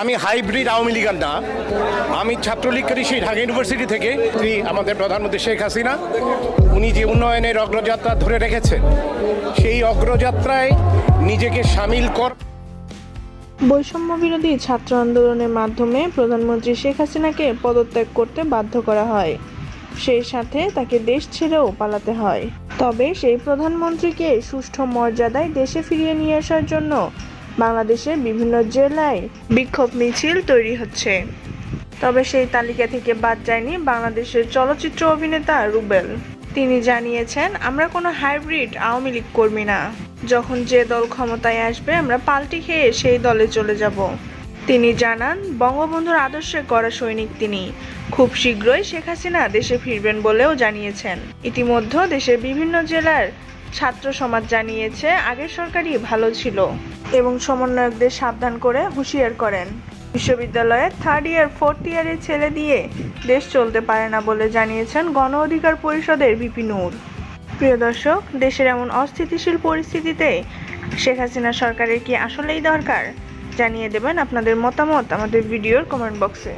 আমি হাইব্রিড আওয়ামী লীগার না। আমি ছাত্রলীগ করি সেই ঢাকা ইউনিভার্সিটি থেকে তিনি আমাদের প্রধানমন্ত্রী শেখ হাসিনা, উনি যে উন্নয়নের অগ্রযাত্রা ধরে রেখেছেন, সেই অগ্রযাত্রায় নিজেকে সামিল কর। বৈষম্য বিরোধী ছাত্র আন্দোলনের মাধ্যমে প্রধানমন্ত্রী শেখ হাসিনাকে পদত্যাগ করতে বাধ্য করা হয়। সেই সাথে তাকে দেশ ছেড়েও পালাতে হয়। তবে সেই প্রধানমন্ত্রীকে সুষ্ঠু মর্যাদায় দেশে ফিরিয়ে নিয়ে আসার জন্য বাংলাদেশের বিভিন্ন জেলায় বিক্ষোভ মিছিল তৈরি হচ্ছে। তবে সেই তালিকা থেকে বাদ যায়নি বাংলাদেশের চলচ্চিত্র অভিনেতা রুবেল। তিনি জানিয়েছেন, আমরা কোনো হাইব্রিড আওয়ামী লীগ কর্মী না। যখন যে দল ক্ষমতায় আসবে, আমরা পাল্টি খেয়ে সেই দলে চলে যাব। তিনি জানান, বঙ্গবন্ধুর আদর্শে গড়া সৈনিক তিনি। খুব শীঘ্রই শেখ হাসিনা দেশে ফিরবেন বলেও জানিয়েছেন। ইতিমধ্যে দেশের বিভিন্ন জেলার ছাত্র সমাজ জানিয়েছে, আগের সরকারই ভালো ছিল এবং সমন্বয়কদের সাবধান করে হুঁশিয়ার করেন। বিশ্ববিদ্যালয়ে থার্ড ইয়ার ফোর্থ ইয়ারের ছেলে দিয়ে দেশ চলতে পারে না বলে জানিয়েছেন গণ অধিকার পরিষদের ভিপি নূর। প্রিয় দর্শক, দেশের এমন অস্থিতিশীল পরিস্থিতিতে শেখ হাসিনা সরকারের কি আসলেই দরকার? জানিয়ে দেবেন আপনাদের মতামত আমাদের ভিডিওর কমেন্ট বক্সে